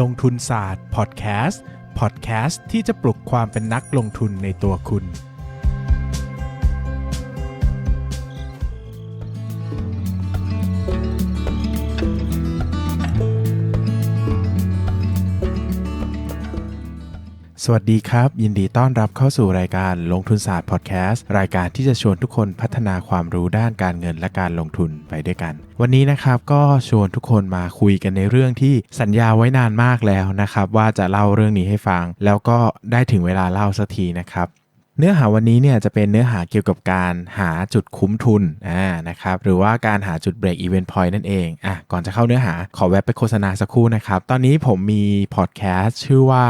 ลงทุนศาสตร์พอดแคสต์พอดแคสต์ที่จะปลุกความเป็นนักลงทุนในตัวคุณ สวัสดีครับ ยินดีต้อนรับเข้าสู่รายการลงทุนศาสตร์พอดแคสต์รายการที่จะชวนทุกคนพัฒนาความรู้ด้านการเงินและการลงทุนไปด้วยกัน วันนี้นะครับก็ชวนทุกคนมาคุยกันในเรื่องที่สัญญาไว้นานมากแล้วนะครับ ว่าจะเล่าเรื่องนี้ให้ฟัง แล้วก็ได้ถึงเวลาเล่าสักทีนะครับ เนื้อหาวันนี้เนี่ยจะเป็นเนื้อหาเกี่ยวกับการหาจุดคุ้มทุนอ่านะครับหรือว่าการหาจุดเบรกอีเวนต์พอยต์นั่นเองอะก่อนจะเข้าเนื้อหาขอแวะไปโฆษณาสักครู่นะครับ ตอนนี้ผมมีพอดแคสต์ชื่อว่า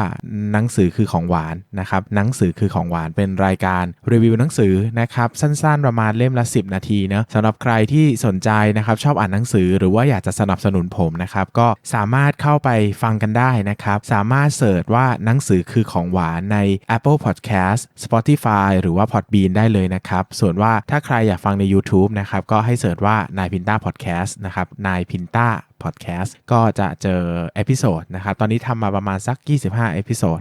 หนังสือคือของหวานนะครับหนังสือคือของหวานเป็นรายการรีวิวหนังสือนะครับสั้นๆ ประมาณเล่มละ 10 นาทีเนาะสำหรับใครที่สนใจนะครับชอบอ่านหนังสือหรือว่าอยากจะสนับสนุนผมนะครับก็สามารถเข้าไปฟังกันได้นะครับสามารถเสิร์ชว่าหนังสือคือของหวานใน Apple Podcast Spotify หรือว่า Podbean ได้เลยนะครับ ส่วนว่าถ้าใครอยากฟังใน YouTube นะครับ ก็ให้เสิร์ชว่านายพินต้าพอดแคสต์นะครับนายพินต้าพอดแคสต์ก็จะเจอเอพิโซดนะครับ ตอนนี้ทำมาประมาณสัก 25เอพิโซด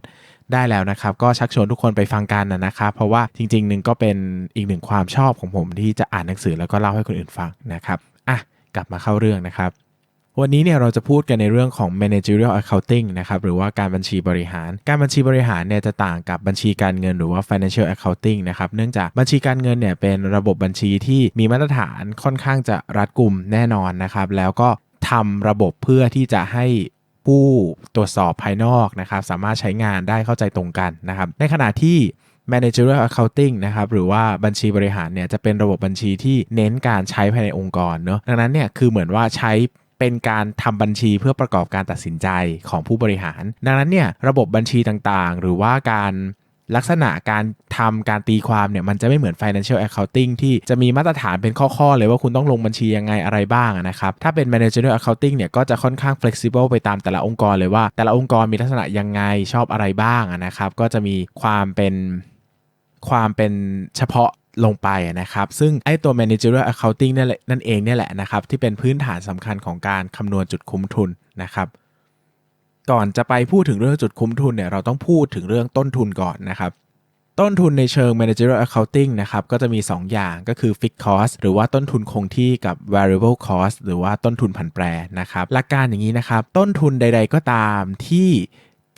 ได้แล้วนะครับ ก็ชักชวนทุกคนไปฟังกันนะครับ เพราะว่าจริงๆหนึ่งก็เป็นอีกหนึ่งความชอบของผมที่จะอ่านหนังสือแล้วก็เล่าให้คนอื่นฟังนะครับอะกลับมาเข้าเรื่องนะครับ วันนี้เนี่ยเราจะพูดกันในเรื่องของ managerial accounting นะครับหรือว่าการบัญชีบริหาร การบัญชีบริหารเนี่ยจะต่างกับบัญชีการเงินหรือว่า financial accounting นะครับเนื่องจากบัญชีการเงินเนี่ยเป็นระบบบัญชีที่มีมาตรฐานค่อนข้างจะรัดกุมแน่นอนนะครับแล้วก็ทำระบบเพื่อที่จะให้ผู้ตรวจสอบภายนอกนะครับสามารถใช้งานได้เข้าใจตรงกันนะครับในขณะที่ managerial accounting นะครับหรือว่าบัญชีบริหารเนี่ยจะเป็นระบบบัญชีที่เน้นการใช้ภายในองค์กรเนอะดังนั้นเนี่ยคือเหมือนว่าใช้ เป็นการทำบัญชีเพื่อประกอบการตัดสินใจของผู้บริหาร ดังนั้นเนี่ยระบบบัญชีต่างๆ หรือว่าการลักษณะการทำการตีความเนี่ยมันจะไม่เหมือน financial accounting ที่จะมีมาตรฐานเป็นข้อ ๆ เลยว่าคุณต้องลงบัญชียังไงอะไรบ้างนะครับ ถ้าเป็น managerial accounting เนี่ยก็จะค่อนข้าง flexible ไปตามแต่ละองค์กรเลยว่า แต่ละองค์กรมีลักษณะยังไงชอบอะไรบ้างนะครับ ก็จะมีความเป็นความเป็นเฉพาะ ลงไปนะครับ ซึ่งไอ้ตัว managerial accounting นั่นแหละนั่นเองเนี่ยแหละนะครับ ที่เป็นพื้นฐานสำคัญของการคำนวณจุดคุ้มทุนนะครับก่อนจะไปพูดถึงเรื่องจุดคุ้มทุนเนี่ยเราต้องพูดถึงเรื่องต้นทุนก่อนนะครับ ต้นทุนในเชิง managerial accounting นะครับก็จะมี 2 อย่างก็คือ fixed cost หรือว่าต้นทุนคงที่กับ variable cost หรือว่าต้นทุนผันแปรนะครับหลักการอย่างนี้นะครับ ต้นทุนใด ๆก็ตามที่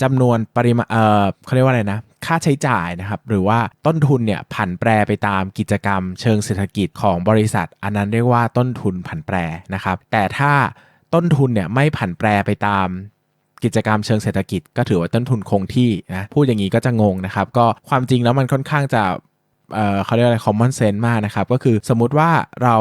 จำนวนปริมาณเออเขาเรียกว่าอะไรนะ ค่าใช้จ่ายนะครับหรือว่าต้นทุนเนี่ยผันแปรไปตามกิจกรรม เชิงเศรษฐกิจของบริษัท อันนั้นเรียกว่าต้นทุนผันแปรนะครับแต่ถ้าต้นทุนเนี่ยไม่ผันแปรไปตามกิจกรรมเชิงเศรษฐกิจ ก็ถือว่าต้นทุนคงที่นะพูดอย่างนี้ก็จะงงนะครับก็ความจริงแล้วมันค่อนข้างจะเเขาเรียกอะไร common sense มากนะครับ ก็คือสมมุติว่าเรา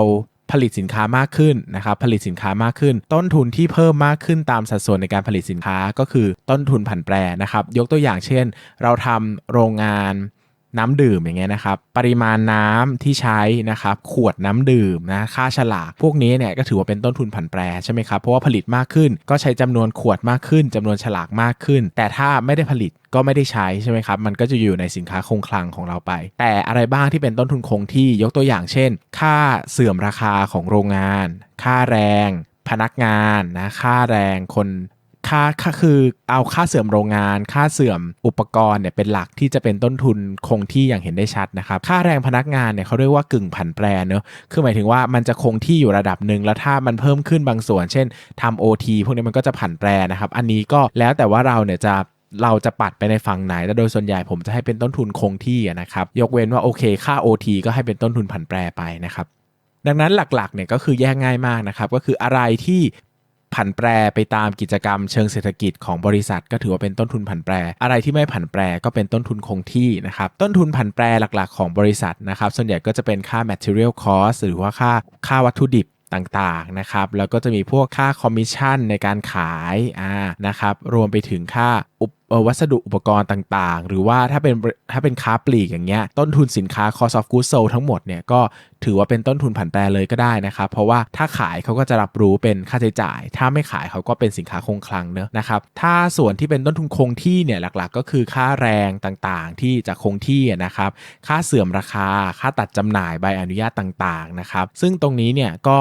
ผลิตสินค้ามากขึ้นนะครับผลิตสินค้ามากขึ้น ต้นทุนที่เพิ่มมากขึ้นตามสัดส่วนในการผลิตสินค้าก็คือต้นทุนผันแปรนะครับยกตัวอย่างเช่น เราทำโรงงาน น้ำดื่มอย่างเงี้ยนะครับ ปริมาณน้ำที่ใช้นะครับ ขวดน้ำดื่มนะค่าฉลากพวกนี้เนี่ยก็ถือว่าเป็นต้นทุนผันแปรใช่ไหมครับเพราะว่าผลิตมากขึ้นก็ใช้จำนวนขวดมากขึ้นจำนวนฉลากมากขึ้น แต่ถ้าไม่ได้ผลิตก็ไม่ได้ใช้ใช่ไหมครับ มันก็จะอยู่ในสินค้าคงคลังของเราไป แต่อะไรบ้างที่เป็นต้นทุนคงที่ยกตัวอย่างเช่น ค่าเสื่อมราคาของโรงงาน ค่าแรง พนักงานนะค่าแรงคน ค่าค่าคือเอาค่าเสื่อมโรงงาน ค่าเสื่อมอุปกรณ์เนี่ยเป็นหลักที่จะเป็นต้นทุนคงที่อย่างเห็นได้ชัดนะครับ ค่าแรงพนักงานเนี่ยเขาเรียกว่ากึ่งผันแปรเนอะคือหมายถึงว่ามันจะคงที่อยู่ระดับหนึ่งแล้วถ้ามันเพิ่มขึ้นบางส่วน เช่นทำ OT พวกนี้มันก็จะผันแปรนะครับ อันนี้ก็แล้วแต่ว่าเราเนี่ยจะเราจะปัดไปในฝั่งไหน แต่โดยส่วนใหญ่ผมจะให้เป็นต้นทุนคงที่นะครับ ยกเว้นว่าโอเค ค่า OT ก็ให้เป็นต้นทุนผันแปรไปนะครับดังนั้นหลักๆเนี่ยก็คือแยกง่ายมากนะครับ ก็คืออะไรที่ ผันแปรไปตามกิจกรรมเชิงเศรษฐกิจของบริษัท ก็ถือว่าเป็นต้นทุนผันแปร อะไรที่ไม่ผันแปรก็เป็นต้นทุนคงที่นะครับ ต้นทุนผันแปรหลักๆ ของบริษัทนะครับ ส่วนใหญ่ก็จะเป็นค่า material cost หรือว่าค่าค่าวัตถุดิบต่างๆ นะครับ แล้วก็จะมีพวกค่าคอมมิชชั่นในการขาย อ่า นะครับ รวมไปถึงค่า วัสดุอุปกรณ์ต่างๆ หรือว่าถ้าเป็นถ้าเป็นค้าปลีกอย่างเงี้ยต้นทุนสินค้า cost of goods sold ทั้งหมดเนี่ยก็ถือว่าเป็นต้นทุนผันแปรเลยก็ได้นะครับ เพราะว่าถ้าขายเขาก็จะรับรู้เป็นค่าใช้จ่าย ถ้าไม่ขายเขาก็เป็นสินค้าคงคลังเนอะนะครับถ้าส่วนที่เป็นต้นทุนคงที่เนี่ยหลักๆ ก็คือค่าแรงต่างๆ ที่จะคงที่นะครับค่าเสื่อมราคา ค่าตัดจำหน่ายใบอนุญาตต่างๆนะครับซึ่งตรงนี้เนี่ยก็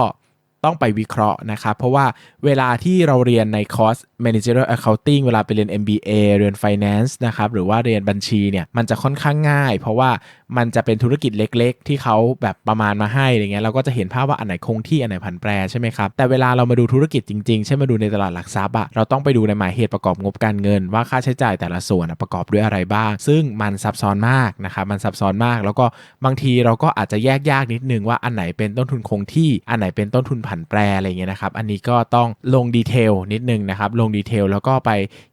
ต้องไปวิเคราะห์นะครับเพราะว่าเวลาที่เราเรียนในคอร์ส Managerial Accounting เวลาไปเรียน MBA เรียน Finance นะครับหรือว่าเรียนบัญชีเนี่ยมันจะค่อนข้างง่าย เพราะว่ามันจะเป็นธุรกิจเล็กๆ ที่เขาแบบประมาณมาให้อะไรเงี้ยเราก็จะเห็นภาพว่าอันไหนคงที่อันไหนผันแปรใช่ไหมครับแต่เวลาเรามาดูธุรกิจจริงๆ เช่นมาดูในตลาดหลักทรัพย์อะเราต้องไปดูในหมายเหตุประกอบงบการเงิน ว่าค่าใช้จ่ายแต่ละส่วนประกอบด้วยอะไรบ้าง ซึ่งมันซับซ้อนมากนะครับมันซับซ้อนมาก แล้วก็บางทีเราก็อาจจะแยกยากนิดนึงว่าอันไหนเป็นต้นทุนคงที่อันไหนเป็นต้นทุนผันแปรอะไรเงี้ยนะครับ อันนี้ก็ต้องลงดีเทลนิดนึงนะครับ ลงดีเทลแล้วก็ไป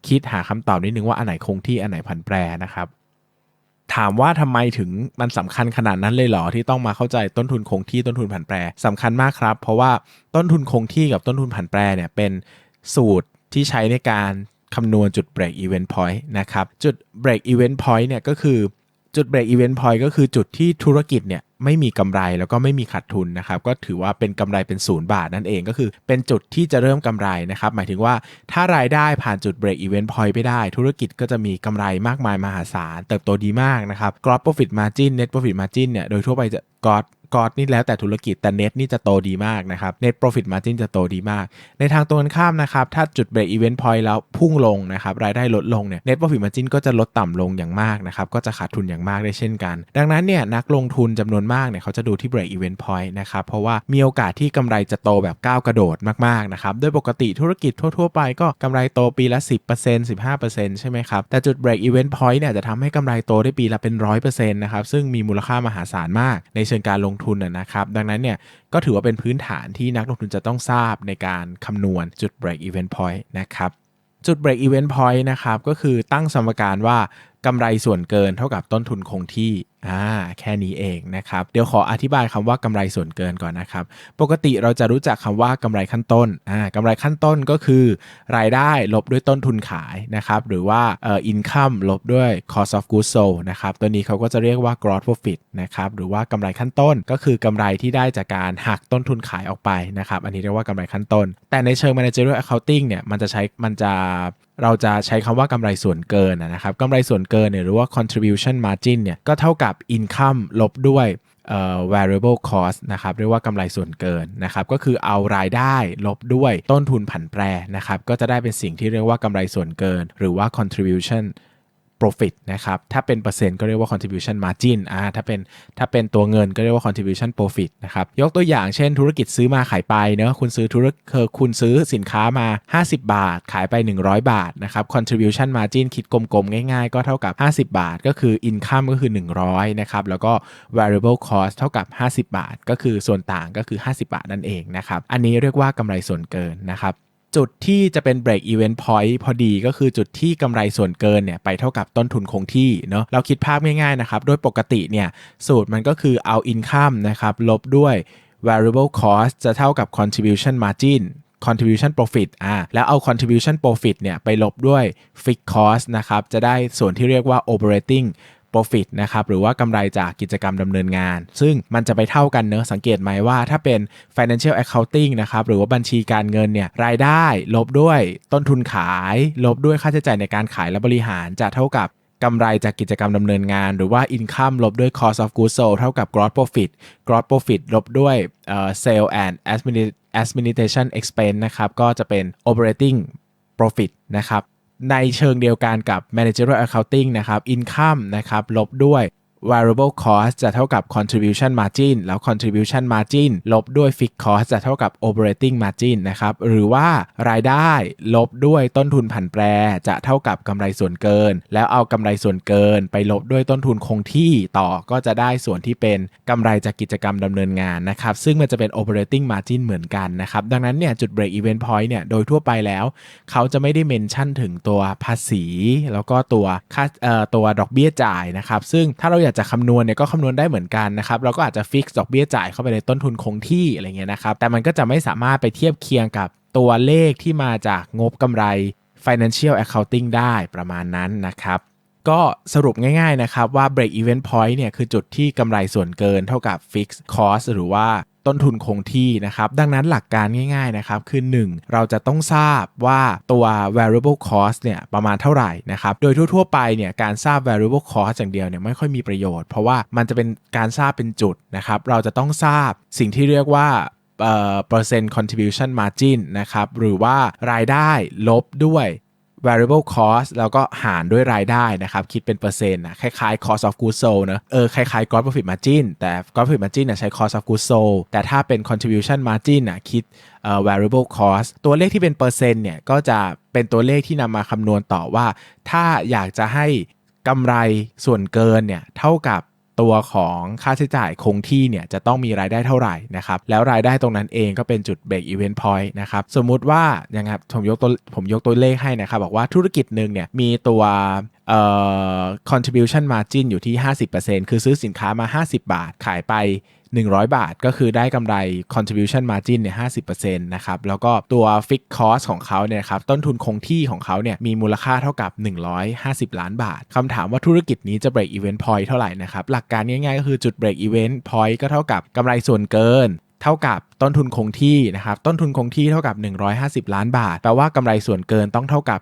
คิดหาคำตอบนิดนึงว่าอันไหนคงที่อันไหนผันแปรนะครับถามว่าทำไมถึงมันสำคัญขนาดนั้นเลยเหรอที่ต้องมาเข้าใจต้นทุนคงที่ต้นทุนผันแปรสำคัญมากครับ เพราะว่าต้นทุนคงที่กับต้นทุนผันแปรเนี่ยเป็นสูตรที่ใช้ในการคำนวณจุด break event point นะครับ จุด break event point เนี่ยก็คือจุด break event point ก็คือจุดที่ธุรกิจเนี่ย ไม่มีกำไรแล้วก็ไม่มีขาดทุนนะครับก็ถือว่าเป็นกำไรเป็นศูนย์บาทนั่นเองก็คือ เป็นจุดที่จะเริ่มกำไรนะครับหมายถึงว่าถ้ารายได้ผ่านจุด break even point ไปได้ ธุรกิจก็จะมีกำไรมากมายมหาศาลเติบโตดีมากนะครับ gross profit margin net profit margin เนี่ยโดยทั่วไปจะ gross กอดนี่แล้วแต่ธุรกิจแต่เน็ตนี่จะโตดีมากนะครับ net profit margin จะโตดีมาก ในทางตรงกันข้ามนะครับถ้าจุด break event point แล้วพุ่งลงนะครับรายได้ลดลงเนี่ย net profit margin ก็จะลดต่ำลงอย่างมากนะครับก็จะขาดทุนอย่างมากได้เช่นกัน ดังนั้นเนี่ยนักลงทุนจำนวนมากเนี่ยเขาจะดูที่ break event point นะครับเพราะว่ามีโอกาสที่กำไรจะโตแบบก้าวกระโดดมากๆนะครับโดยปกติธุรกิจทั่ว ๆ ไปก็กำไรโตปีละ 10% 15%ใช่ไหมครับแต่จุด break event point เนี่ยจะทำให้กำไรโตได้ปีละเป็น 100%นะครับซึ่งมีมูลค่ามหาศาลมาก ในเชิงการลงทุนนะครับ ดังนั้นเนี่ยก็ถือว่าเป็นพื้นฐานที่นักลงทุนจะต้องทราบในการคำนวณจุด break even point นะครับ จุด break even point นะครับ ก็คือตั้งสมการว่า กำไรส่วนเกินเท่ากับต้นทุนคงที่อ่าแค่นี้เองนะครับเดี๋ยวขออธิบายคำว่ากำไรส่วนเกินก่อนนะครับ ปกติเราจะรู้จักคำว่ากำไรขั้นต้นอ่ากำไรขั้นต้นก็คือ รายได้ลบด้วยต้นทุนขายนะครับหรือว่าเอ่อ income ลบด้วย cost of goods sold นะครับตัวนี้เขาก็จะเรียกว่า gross profit นะครับหรือว่ากำไรขั้นต้นก็คือกำไรที่ได้จากการหักต้นทุนขายออกไปนะครับอันนี้เรียกว่ากำไรขั้นต้น แต่ในเชิง managerial accounting เนี่ยมันจะใช้มันจะ เราจะใช้คำว่ากำไรส่วนเกินนะครับกำไรส่วนเกินเนี่ยหรือว่า contribution margin เนี่ยก็เท่ากับ income ลบด้วย variable cost นะครับเรียกว่ากำไรส่วนเกินนะครับก็คือเอารายได้ลบด้วยต้นทุนผันแปรนะครับก็จะได้เป็นสิ่งที่เรียกว่ากำไรส่วนเกิน หรือว่า contribution profit นะครับ ถ้าเป็นเปอร์เซ็นต์ก็เรียกว่า contribution margin อ่าถ้าเป็นถ้าเป็นตัวเงินก็เรียกว่า contribution profit นะครับ ยกตัวอย่างเช่นธุรกิจซื้อมาขายไปเนอะคุณซื้อธุรกิจคุณซื้อสินค้ามา 50 บาท ขายไป 100 บาทนะครับ contribution margin คิดกลมๆ ง่ายๆ ก็เท่ากับ 50 บาท ก็คือ income ก็คือ 100 นะครับ แล้วก็ variable cost เท่ากับ 50 บาท ก็คือส่วนต่างก็คือ 50 บาทนั่นเองนะครับ อันนี้เรียกว่ากำไรส่วนเกินนะครับ จุดที่จะเป็น break even point พอดีก็คือจุดที่กำไรส่วนเกินเนี่ยไปเท่ากับต้นทุนคงที่เนาะเราคิดภาพง่ายๆนะครับ โดยปกติเนี่ยสูตรมันก็คือเอา income นะครับลบด้วย variable cost จะเท่ากับ contribution margin contribution profit อ่า แล้วเอา contribution profit เนี่ยไปลบด้วย fixed cost นะครับ จะได้ส่วนที่เรียกว่า operating profit นะครับหรือว่ากำไรจากกิจกรรมดำเนินงาน ซึ่งมันจะไปเท่ากันเนอะสังเกตไหมว่าถ้าเป็น financial accounting นะครับหรือว่าบัญชีการเงินเนี่ยรายได้ลบด้วยต้นทุนขาย ลบด้วยค่าใช้จ่ายในการขายและบริหารจะเท่ากับกำไรจากกิจกรรมดำเนินงาน หรือว่า income ลบด้วย cost of goods sold เท่ากับ gross profit gross profit ลบด้วย sale and administration expense นะครับ ก็จะเป็น operating profit นะครับ ในเชิงเดียวกันกับ managerial accounting นะครับ income นะครับลบด้วย variable cost จะเท่ากับ contribution margin แล้ว contribution margin ลบด้วย fixed cost จะเท่ากับ operating margin นะครับหรือว่ารายได้ลบด้วยต้นทุนผันแปร จะเท่ากับกำไรส่วนเกิน แล้วเอากำไรส่วนเกิน ไปลบด้วยต้นทุนคงที่ต่อก็จะได้ส่วนที่เป็นกำไรจากกิจกรรมดำเนินงานนะครับซึ่งมันจะเป็น operating margin เหมือนกันนะครับดังนั้นเนี่ยจุด break even point เนี่ยโดยทั่วไปแล้ว เขาจะไม่ได้เมนชั่นถึงตัวภาษี แล้วก็ตัวค่าตัวดอกเบี้ยจ่ายนะครับซึ่งถ้าเราอยากจะคำนวณเนี่ยก็คำนวณได้เหมือนกันนะครับเราก็อาจจะฟิกซ์ดอกเบี้ยจ่ายเข้าไปในต้นทุนคงที่อะไรเงี้ยนะครับแต่มันก็จะไม่สามารถไปเทียบเคียงกับตัวเลขที่มาจากงบกำไร financial accounting ได้ประมาณนั้นนะครับก็สรุปง่ายๆนะครับว่า break even point เนี่ยคือจุดที่กำไรส่วนเกินเท่ากับ fixed cost หรือว่า ต้นทุนคงที่นะครับ ดังนั้นหลักการง่ายๆนะครับคือ 1 เราจะต้องทราบว่าตัว variable cost เนี่ยประมาณเท่าไหร่นะครับ โดยทั่วๆไปเนี่ยการทราบ variable cost อย่างเดียวเนี่ยไม่ค่อยมีประโยชน์ เพราะว่ามันจะเป็นการทราบเป็นจุดนะครับ เราจะต้องทราบสิ่งที่เรียกว่าเอ่อ percent contribution margin นะครับ หรือว่ารายได้ลบด้วย variable cost แล้วก็หารด้วยรายได้นะครับ คิดเป็นเปอร์เซ็นต์นะคล้ายๆ cost of goods sold นะเออคล้ายๆ gross profit margin แต่ gross profit margin นะใช้ cost of goods sold แต่ถ้าเป็น contribution margin นะคิดเอ่อ variable cost ตัวเลขที่เป็นเปอร์เซ็นต์เนี่ยก็จะเป็นตัวเลขที่นำมาคำนวณต่อว่า ถ้าอยากจะให้กำไรส่วนเกินเนี่ยเท่ากับ ตัวของค่าใช้จ่ายคงที่เนี่ยจะต้องมีรายได้เท่าไหร่นะครับแล้วรายได้ตรงนั้นเองก็เป็นจุดเบรกอีเวนต์พอยต์นะครับสมมุติว่าอย่างครับผมยกตัวผมยกตัวเลขให้นะครับบอกว่าธุรกิจหนึ่งเนี่ยมีตัวเอ่อ contribution margin อยู่ที่ 50%คือซื้อสินค้ามา 50 บาทขายไป 100 บาท ก็คือได้กำไร contribution margin เนี่ย50%นะครับ แล้วก็ตัว fixed cost ของเขาเนี่ยครับ ต้นทุนคงที่ของเขาเนี่ยมีมูลค่าเท่ากับ 150 ล้านบาท คำถามว่าธุรกิจนี้จะ break even point เท่าไหร่นะครับ หลักการง่ายๆ ก็คือจุด break even point ก็เท่ากับกำไรส่วนเกินเท่ากับต้นทุนคงที่นะครับ ต้นทุนคงที่เท่ากับ 150 ล้านบาท แปลว่ากำไรส่วนเกินต้องเท่ากับ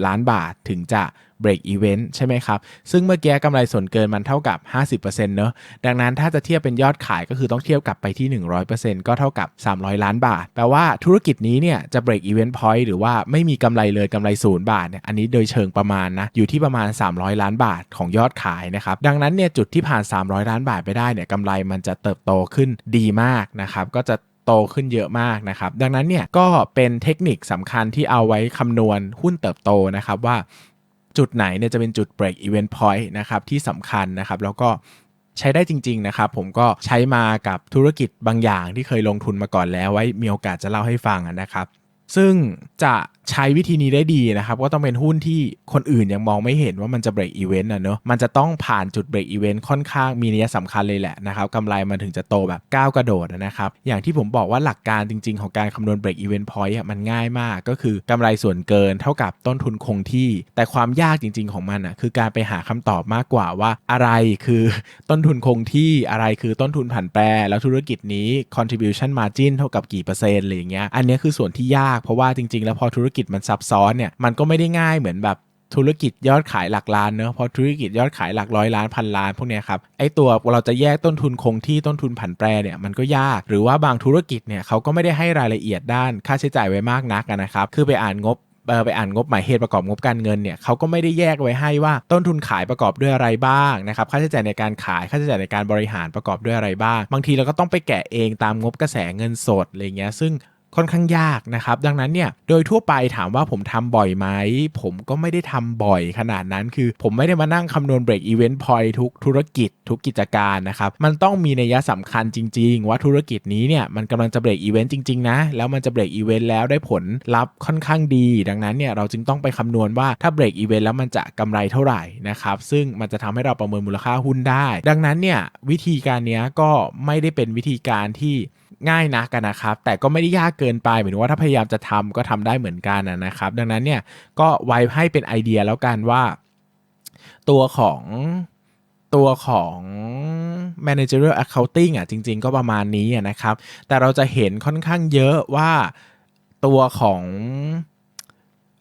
150 ล้านบาท ถึงจะ break even ใช่ไหมครับ ซึ่งเมื่อกี้กำไรส่วนเกินมันเท่ากับ 50%เนอะดังนั้นถ้าจะเทียบเป็นยอดขายก็คือต้องเทียบกลับไปที่ 100%ก็เท่ากับ 300 ล้านบาท แปลว่าธุรกิจนี้เนี่ยจะ break even point หรือว่าไม่มีกำไรเลยกำไรศูนย์บาทเนี่ยอันนี้โดยเชิงประมาณนะอยู่ที่ประมาณ 300 ล้านบาทของยอดขายนะครับดังนั้นเนี่ยจุดที่ผ่าน 300 ล้านบาทไปได้เนี่ยกำไรมันจะเติบโตขึ้นดีมากนะครับก็จะโตขึ้นเยอะมากนะครับ ดังนั้นเนี่ยก็เป็นเทคนิคสำคัญที่เอาไว้คำนวณหุ้นเติบโตนะครับว่า จุดไหนเนี่ยจะเป็นจุด break event point นะครับที่สำคัญนะครับ แล้วก็ใช้ได้จริง ๆ นะครับ ผมก็ใช้มากับธุรกิจบางอย่างที่เคยลงทุนมาก่อนแล้วไว้มีโอกาสจะเล่าให้ฟังนะครับ ซึ่งจะใช้วิธีนี้ได้ดีนะครับ ก็ต้องเป็นหุ้นที่คนอื่นยังมองไม่เห็นว่ามันจะ break event อะเนอะมันจะต้องผ่านจุด break event ค่อนข้างมีนัยสำคัญเลยแหละนะครับกำไรมันถึงจะโตแบบก้าวกระโดดนะครับ อย่างที่ผมบอกว่าหลักการจริง ๆ ของการคำนวณ break event point อะมันง่ายมาก ก็คือกำไรส่วนเกินเท่ากับต้นทุนคงที่ แต่ความยากจริง ๆ ของมันอะคือการไปหาคำตอบมากกว่าว่าอะไรคือต้นทุนคงที่อะไรคือต้นทุนผันแปรแล้วธุรกิจนี้ contribution margin เท่ากับกี่เปอร์เซ็นต์อะไรอย่างเงี้ยอันนี้คือส่วนที่ยากเพราะว่าจริง ๆ แล้วพอธุรกิจมันซับซ้อนเนี่ยมันก็ไม่ได้ง่ายเหมือนแบบธุรกิจยอดขายหลักล้านเนอะพอธุรกิจยอดขายหลักร้อยล้านพันล้านพวกเนี้ยครับไอตัวเราจะแยกต้นทุนคงที่ต้นทุนผันแปรเนี่ยมันก็ยาก หรือว่าบางธุรกิจเนี่ยเขาก็ไม่ได้ให้รายละเอียดด้านค่าใช้จ่ายไว้มากนักนะครับคือไปอ่านงบไปอ่านงบหมายเหตุประกอบงบการเงินเนี่ยเขาก็ไม่ได้แยกไว้ให้ว่าต้นทุนขายประกอบด้วยอะไรบ้างนะครับค่าใช้จ่ายในการขายค่าใช้จ่ายในการบริหารประกอบด้วยอะไรบ้าง บางทีเราก็ต้องไปแกะเองตามงบกระแสเงินสดอะไรเงี้ยซึ่ง ค่อนข้างยากนะครับ ดังนั้นเนี่ยโดยทั่วไปถามว่าผมทำบ่อยไหม ผมก็ไม่ได้ทำบ่อยขนาดนั้นคือ ผมไม่ได้มานั่งคำนวณ break event point ทุกธุรกิจ ทุกกิจการนะครับ มันต้องมีนัยสำคัญจริง ๆ ว่าธุรกิจนี้เนี่ยมันกำลังจะ break event จริง ๆ นะ แล้วมันจะ break event แล้วได้ผลลัพธ์ค่อนข้างดี ดังนั้นเนี่ยเราจึงต้องไปคำนวณว่าถ้า break event แล้วมันจะกำไรเท่าไหร่นะครับซึ่งมันจะทำให้เราประเมินมูลค่าหุ้นได้ ดังนั้นเนี่ยวิธีการนี้ก็ไม่ได้เป็นวิธีการที่ ง่ายนักนะครับ แต่ก็ไม่ได้ยากเกินไปหมายถึงว่าถ้าพยายามจะทำก็ทำได้เหมือนกันนะครับ ดังนั้นเนี่ยก็ไว้ให้เป็นไอเดียแล้วกันว่า ตัวของตัวของ managerial accounting อะจริง ๆ ก็ประมาณนี้นะครับ แต่เราจะเห็นค่อนข้างเยอะว่าตัวของ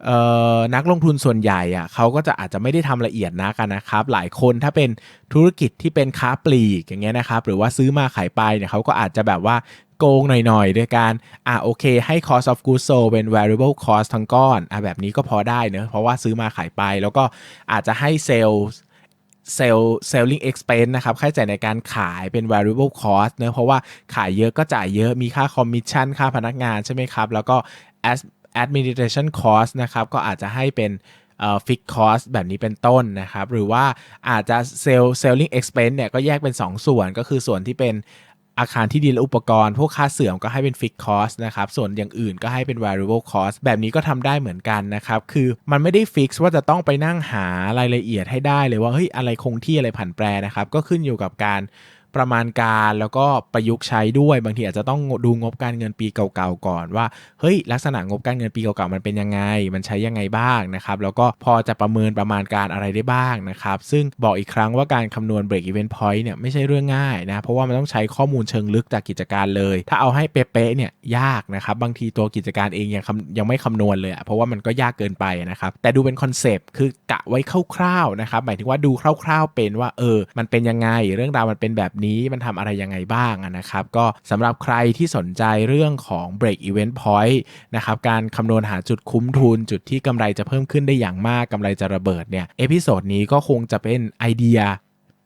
ออนักลงทุนส่วนใหญ่อะเขาก็จะอาจจะไม่ได้ทำละเอียดนักอะนะครับ หลายคนถ้าเป็นธุรกิจที่เป็นค้าปลีกอย่างเงี้ยนะครับ หรือว่าซื้อมาขายไปเนี่ยเขาก็อาจจะแบบว่า โกงหน่อยๆ ด้วยการ อะโอเค ให้ cost of goods sold เป็น variable cost ทั้งก้อน อะแบบนี้ก็พอได้เนอะเพราะว่าซื้อมาขายไป แล้วก็อาจจะให้เซลล์เซลล์ selling expense นะครับ ค่าใช้จ่ายในการขายเป็น variable cost เนอะเพราะว่าขายเยอะก็จ่ายเยอะมีค่าคอมมิชชั่นค่าพนักงานใช่ไหมครับ แล้วก็ as- administration cost นะครับ ก็อาจจะให้เป็นเอ่อ fixed cost แบบนี้เป็นต้นนะครับ หรือว่าอาจจะ sell selling expense เนี่ยก็แยกเป็น 2 ส่วนก็คือส่วนที่เป็น อาคารที่ดินและอุปกรณ์ พวกค่าเสื่อมก็ให้เป็น fixed cost นะครับ ส่วนอย่างอื่นก็ให้เป็น variable cost แบบนี้ก็ทำได้เหมือนกันนะครับ คือมันไม่ได้ fix ว่าจะต้องไปนั่งหารายละเอียดให้ได้เลยว่าเฮ้ยอะไรคงที่อะไรผันแปรนะครับ ก็ขึ้นอยู่กับการ ประมาณการแล้วก็ประยุกต์ใช้ด้วยบางทีอาจจะต้องดูงบการเงินปีเก่าๆก่อนว่าเฮ้ยลักษณะงบการเงินปีเก่าๆมันเป็นยังไง มันใช้ยังไงบ้างนะครับแล้วก็พอจะประเมินประมาณการอะไรได้บ้างนะครับซึ่งบอกอีกครั้งว่าการคำนวณ break even point เนี่ยไม่ใช่เรื่องง่ายนะเพราะว่ามันต้องใช้ข้อมูลเชิงลึกจากกิจการเลย ถ้าเอาให้เป๊ะๆเนี่ยยากนะครับบางทีตัวกิจการเองยังยังไม่คำนวณเลยอะเพราะว่ามันก็ยากเกินไปนะครับแต่ดูเป็นคอนเซปต์คือกะไว้คร่าวๆนะครับหมายถึงว่าดูคร่าว ๆเป็นว่าเออมันเป็นยังไงเรื่องราวมันเป็นแบบนี้มันทำอะไรยังไงบ้างนะครับ ก็สำหรับใครที่สนใจเรื่องของ break event point นะครับการคำนวณหาจุดคุ้มทุน จุดที่กำไรจะเพิ่มขึ้นได้อย่างมากกำไรจะระเบิดเนี่ยเอพิโซดนี้ก็คงจะเป็นไอเดีย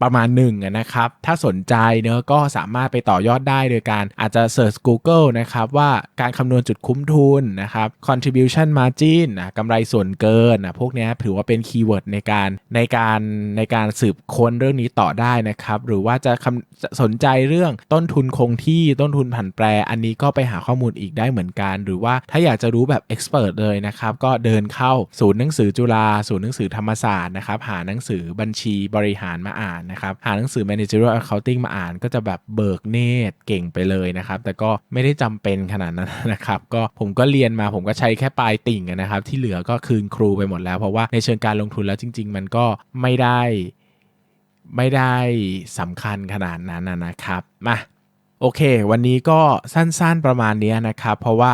ประมาณหนึ่งนะครับ ถ้าสนใจเนอะก็สามารถไปต่อยอดได้โดยการอาจจะ search Google นะครับว่าการคำนวณจุดคุ้มทุนนะครับ contribution margin นะกำไรส่วนเกินนะพวกเนี้ยถือว่าเป็นคีย์เวิร์ดในการในการในการสืบค้นเรื่องนี้ต่อได้นะครับ หรือว่าจะคำจะสนใจเรื่องต้นทุนคงที่ต้นทุนผันแปร อันนี้ก็ไปหาข้อมูลอีกได้เหมือนกัน หรือว่าถ้าอยากจะรู้แบบ expert เลยนะครับ ก็เดินเข้าศูนย์หนังสือจุฬาศูนย์หนังสือธรรมศาสตร์นะครับหาหนังสือบัญชีบริหารมาอ่านนะครับ หาหนังสือ managerial accounting มาอ่านก็จะแบบเบิกเนตรเก่งไปเลยนะครับ แต่ก็ไม่ได้จำเป็นขนาดนั้นนะครับ ก็ผมก็เรียนมาผมก็ใช้แค่ปลายติ่งนะครับ ที่เหลือก็คืนครูไปหมดแล้ว เพราะว่าในเชิงการลงทุนแล้วจริง ๆ มันก็ไม่ได้ไม่ได้สำคัญขนาดนั้นนะครับ มาโอเค วันนี้ก็สั้นๆประมาณนี้นะครับ เพราะว่า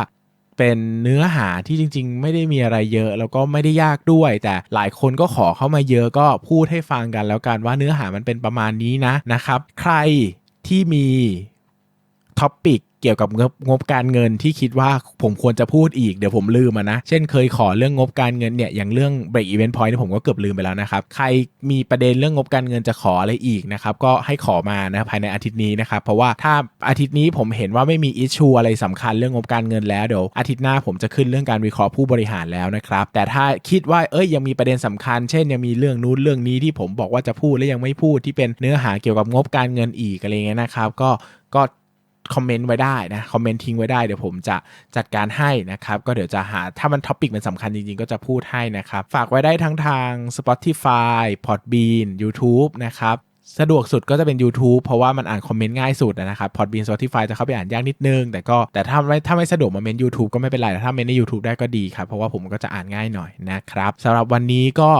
เป็นเนื้อหาที่จริง ๆ ไม่ได้มีอะไรเยอะ แล้วก็ไม่ได้ยากด้วย แต่หลายคนก็ขอเข้ามาเยอะก็พูดให้ฟังกันแล้วกันว่าเนื้อหามันเป็นประมาณนี้นะนะครับ ใครที่มีท็อปปิก เกี่ยวกับงบงบการเงินที่คิดว่าผมควรจะพูดอีกเดี๋ยวผมลืมะนะ เช่นเคยขอเรื่องงบการเงินเนี่ยอย่างเรื่อง break event point นี่ผมก็เกือบลืมไปแล้วนะครับ ใครมีประเด็นเรื่องงบการเงินจะขออะไรอีกนะครับก็ให้ขอมานะภายในอาทิตย์นี้นะครับเพราะว่าถ้าอาทิตย์นี้ผมเห็นว่าไม่มีอิชชูอะไรสำคัญเรื่องงบการเงินแล้วเดี๋ยวอาทิตย์หน้าผมจะขึ้นเรื่องการวิเคราะห์ผู้บริหารแล้วนะครับแต่ถ้าคิดว่าเอ้ยยังมีประเด็นสำคัญ เช่นยังมีเรื่องนู้นเรื่องนี้ที่ผมบอกว่าจะพูดและยังไม่พูดที่เป็นเนื้อหาเกี่ยวกับงบการเงินอีกอะไรเงี้ยนะครับก็ก็ คอมเมนต์ไว้ได้นะคอมเมนต์ทิ้งไว้ได้เดี๋ยวผมจะจัดการให้นะครับก็เดี๋ยวจะหาถ้ามันท็อปิกมันสำคัญจริงๆ ก็จะพูดให้นะครับ ฝากไว้ได้ทั้งทาง Spotify Podbean YouTube นะครับ สะดวกสุดก็จะเป็น YouTube เพราะว่ามันอ่านคอมเมนต์ง่ายสุดนะครับ Podbean Spotify จะเข้าไปอ่านยากนิดนึง แต่ก็แต่ถ้าไม่ถ้าไม่สะดวกมาเมน YouTube ก็ไม่เป็นไรแต่ถ้าเมนใน YouTube ได้ก็ดีครับ เพราะว่าผมก็จะอ่านง่ายหน่อยนะครับสำหรับวันนี้ก็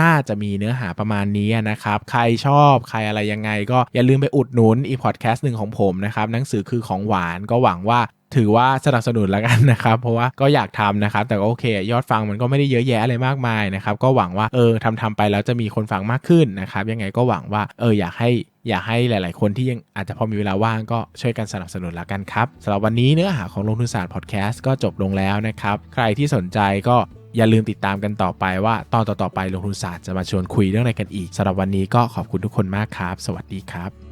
น่าจะมีเนื้อหาประมาณนี้นะครับ ใครชอบใครอะไรยังไง ก็อย่าลืมไปอุดหนุนอีพอดแคสต์หนึ่งของผมนะครับหนังสือคือของหวานก็หวังว่า ถือว่าสนับสนุนแล้วกันนะครับ เพราะว่าก็อยากทำนะครับ แต่ก็โอเค ยอดฟังมันก็ไม่ได้เยอะแยะอะไรมากมายนะครับ ก็หวังว่าเออทำทำไปแล้วจะมีคนฟังมากขึ้นนะครับ ยังไงก็หวังว่าเอออยากให้อยากให้หลาย ๆ คนที่ยังอาจจะพอมีเวลาว่างก็ช่วยกันสนับสนุนแล้วกันครับสำหรับวันนี้เนื้อหาของลงทุนศาสตร์พอดแคสต์ก็จบลงแล้วนะครับ ใครที่สนใจก็อย่าลืมติดตามกันต่อไปว่าตอนต่อๆไปลงทุนศาสตร์จะมาชวนคุยเรื่องอะไรกันอีกสำหรับวันนี้ก็ขอบคุณทุกคนมากครับ สวัสดีครับ